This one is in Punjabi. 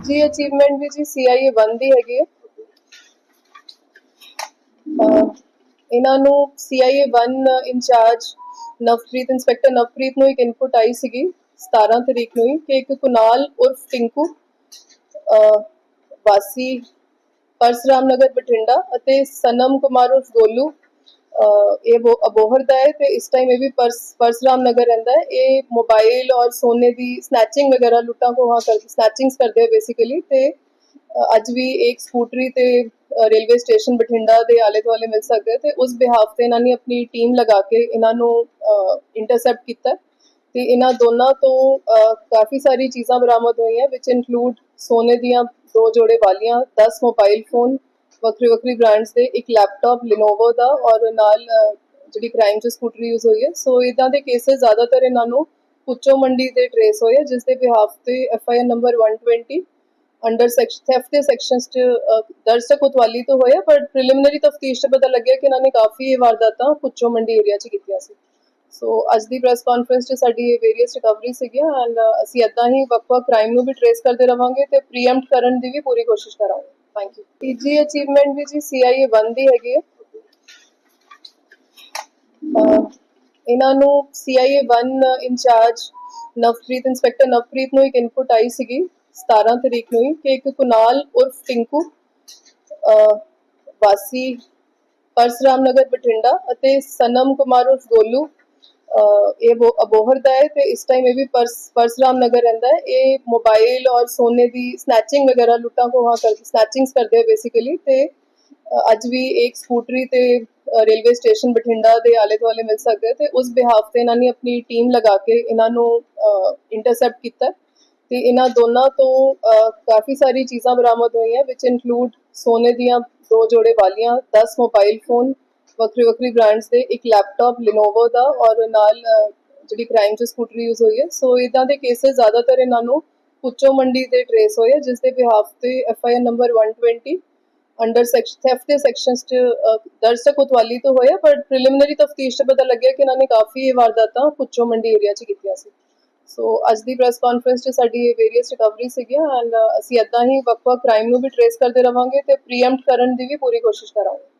ਤੀਜੀ ਅਚੀਵਮੈਂਟ ਵੀ ਜੀ ਸੀਆਈਏ 1 ਦੀ ਹੈਗੀ ਹੈ। ਇਹਨਾਂ ਨੂੰ CIA 1 incharge Navpreet, inspector Navpreet ਨੂੰ ਇੱਕ ਇਨਪੁਟ ਆਈ ਸੀਗੀ 17 ਤਰੀਕ ਨੂੰ ਹੀ ਕਿ ਇੱਕ ਕੁਨਾਲ ਉਰਫ ਟਿੰਕੂ, ਅਹ ਵਾਸੀ ਪਰਸਰਾਮ ਨਗਰ ਬਠਿੰਡਾ ਅਤੇ ਸਨਮ ਕੁਮਾਰ ਉਰਫ ਗੋਲੂ ਇਹ ਵੋ ਅਬੋਹਰ ਦਾ ਹੈ ਤੇ ਇਸ ਟਾਈਮ ਇਹ ਵੀ ਪਰਸ ਪਰਸਰਾਮ ਨਗਰ ਰਹਿੰਦਾ ਹੈ। ਇਹ ਮੋਬਾਈਲ ਔਰ ਸੋਨੇ ਦੀ ਸਨੈਚਿੰਗ ਵਗੈਰਾ ਲੁੱਟਾਂ ਖੋਹਾਂ ਕਰਦੇ ਸਨੈਚਿੰਗਸ ਕਰਦੇ ਬੇਸਿਕਲੀ ਤੇ ਅੱਜ ਵੀ ਇੱਕ ਸਕੂਟਰੀ ਤੇ ਰੇਲਵੇ ਸਟੇਸ਼ਨ ਬਠਿੰਡਾ ਦੇ ਆਲੇ ਦੁਆਲੇ ਮਿਲ ਸਕਦੇ ਤੇ ਉਸ ਬਿਹਾਫ ਤੇ ਇਹਨਾਂ ਨੇ ਆਪਣੀ ਟੀਮ ਲਗਾ ਕੇ ਇਹਨਾਂ ਨੂੰ ਇੰਟਰਸੈਪਟ ਕੀਤਾ ਤੇ ਇਹਨਾਂ ਦੋਨਾਂ ਤੋਂ ਕਾਫੀ ਸਾਰੀ ਚੀਜ਼ਾਂ ਬਰਾਮਦ ਹੋਈਆਂ ਵਿੱਚ ਇਨਕਲੂਡ ਸੋਨੇ ਦੀਆਂ ਦੋ ਜੋੜੇ ਵਾਲੀਆਂ 10 ਮੋਬਾਈਲ ਫੋਨ ਵੱਖਰੇ ਵੱਖਰੇ ਬ੍ਰਾਂਡਸ ਦੇ ਇੱਕ ਲੈਪਟਾਪ ਲਿਨੋਵੋ ਦਾ ਔਰ ਨਾਲ ਜਿਹੜੀ ਕ੍ਰਾਈਮ 'ਚ ਸਕੂਟਰੀ ਯੂਜ਼ ਹੋਈ ਹੈ। ਸੋ ਇਦਾਂ ਦੇ ਕੇਸਸ ਜ਼ਿਆਦਾਤਰ ਇਹਨਾਂ ਨੂੰ ਪੁੱਚੋ ਮੰਡੀ ਦੇ ਟਰੇਸ ਹੋਏ ਜਿਸ ਦੇ ਬਿਹਾਫ ਤੇ F I R number 120 under section theft ਦੇ ਸੈਕਸ਼ਨਸ 'ਚ ਦਰਜ ਤਾਂ ਕੋਤਵਾਲੀ ਤੋਂ ਹੋਇਆ ਪਰ ਪ੍ਰੀਲਿਮਿਨਰੀ ਤਫਤੀਸ਼ 'ਚ ਪਤਾ ਲੱਗਿਆ ਕਿ ਇਹਨਾਂ ਨੇ ਕਾਫੀ ਇਹ ਵਾਰਦਾਤਾਂ ਪੁੱਚੋ ਮੰਡੀ ਏਰੀਆ 'ਚ ਕੀਤੀਆਂ ਸੀ। ਸੋ ਅੱਜ ਦੀ ਪ੍ਰੈਸ ਕਾਨਫਰੰਸ 'ਚ ਸਾਡੀ ਇਹ ਵੇਰੀਅਸ ਰਿਕਵਰੀ ਸੀਗੀਆਂ ਐਂਡ ਅਸੀਂ ਇਦਾਂ ਹੀ ਵੱਖ-ਵੱਖ ਕ੍ਰਾਈਮ ਨੂੰ ਵੀ ਟ੍ਰੇਸ ਕਰਦੇ ਰਵਾਂਗੇ ਤੇ ਪ੍ਰੀਐਮਪਟ ਕਰਨ ਦੀ ਵੀ ਪੂਰੀ ਕੋਸ਼ਿਸ਼ ਕਰਾਂਗੇ। ਥੈਂਕ ਯੂ ਤੀਜੀ ਅਚੀਵਮੈਂਟ ਵੀ ਜੀ ਸੀਆਈਏ 1 ਦੀ ਹੈਗੀ ਹੈ। ਇਹਨਾਂ ਨੂੰ CIA 1 incharge Navpreet, inspector Navpreet ਨੂੰ ਇੱਕ ਇਨਪੁਟ ਆਈ ਸੀਗੀ 17 ਤਰੀਕ ਨੂੰ ਹੀ ਕਿ ਇੱਕ ਕੁਨਾਲ ਉਰਫ ਟਿੰਕੂ, ਅਹ ਵਾਸੀ ਪਰਸਰਾਮ ਨਗਰ ਬਠਿੰਡਾ ਅਤੇ ਸਨਮ ਕੁਮਾਰ ਉਰਫ ਗੋਲੂ ਇਹ ਅਬੋਹਰ ਦਾ ਹੈ ਤੇ ਇਸ ਟਾਈਮ ਇਹ ਵੀ ਪਰਸਰਾਮ ਨਗਰ ਰਹਿੰਦਾ ਹੈ ਇਹ ਮੋਬਾਈਲ ਔਰ ਸੋਨੇ ਦੀ ਸਨੈਚਿੰਗ ਵਗੈਰਾ ਲੁੱਟਾਂ ਖੋਹਾਂ ਕਰਦੇ ਸਨੈਚਿੰਗਸ ਕਰਦੇ ਬੇਸਿਕਲੀ ਤੇ ਅੱਜ ਵੀ ਇੱਕ ਸਕੂਟਰੀ ਤੇ ਰੇਲਵੇ ਸਟੇਸ਼ਨ ਬਠਿੰਡਾ ਦੇ ਆਲੇ ਦੁਆਲੇ ਮਿਲ ਸਕਦੇ ਤੇ ਉਸ ਬਿਹਾਫ ਤੇ ਇਹਨਾਂ ਨੇ ਆਪਣੀ ਟੀਮ ਲਗਾ ਕੇ ਇਹਨਾਂ ਨੂੰ ਇੰਟਰਸੈਪਟ ਕੀਤਾ ਤੇ ਇਹਨਾਂ ਦੋਨਾਂ ਤੋਂ ਕਾਫੀ ਸਾਰੀ ਚੀਜ਼ਾਂ ਬਰਾਮਦ ਹੋਈਆਂ ਵਿੱਚ ਇਨਕਲੂਡ ਸੋਨੇ ਦੀਆਂ ਦੋ ਜੋੜੇ ਵਾਲੀਆਂ 10 ਮੋਬਾਈਲ ਫੋਨ ਵੱਖਰੇ ਵੱਖਰੇ ਬ੍ਰਾਂਡਸ ਦੇ ਇੱਕ ਲੈਪਟਾਪ ਲਿਨੋਵੋ ਦਾ ਔਰ ਨਾਲ ਜਿਹੜੀ ਕ੍ਰਾਈਮ 'ਚ ਸਕੂਟਰੀ ਯੂਜ਼ ਹੋਈ ਹੈ। ਸੋ ਇਦਾਂ ਦੇ ਕੇਸਸ ਜ਼ਿਆਦਾਤਰ ਇਹਨਾਂ ਨੂੰ ਪੁੱਚੋ ਮੰਡੀ ਦੇ ਟਰੇਸ ਹੋਏ ਜਿਸ ਦੇ ਬਿਹਾਫ ਤੇ F I R number 120 under section theft ਦੇ ਸੈਕਸ਼ਨਸ 'ਚ ਦਰਜ ਕੋਤਵਾਲੀ ਤੋਂ ਹੋਇਆ ਪਰ ਪ੍ਰੀਲਿਮਿਨਰੀ ਤਫਤੀਸ਼ 'ਚ ਪਤਾ ਲੱਗਿਆ ਕਿ ਇਹਨਾਂ ਨੇ ਕਾਫੀ ਇਹ ਵਾਰਦਾਤਾਂ ਪੁੱਚੋ ਮੰਡੀ ਏਰੀਆ 'ਚ ਕੀਤੀਆਂ ਸੀ। ਸੋ ਅੱਜ ਦੀ ਪ੍ਰੈਸ ਕਾਨਫਰੰਸ 'ਚ ਸਾਡੀ ਇਹ ਵੇਰੀਅਸ ਰਿਕਵਰੀ ਸੀਗੀਆਂ ਐਂਡ ਅਸੀਂ ਇਦਾਂ ਹੀ ਵੱਖ-ਵੱਖ ਕ੍ਰਾਈਮ ਨੂੰ ਵੀ ਟ੍ਰੇਸ ਕਰਦੇ ਰਵਾਂਗੇ ਤੇ ਪ੍ਰੀਐਮਪਟ ਕਰਨ ਦੀ ਵੀ ਪੂਰੀ ਕੋਸ਼ਿਸ਼ ਕਰਾਂਗੇ।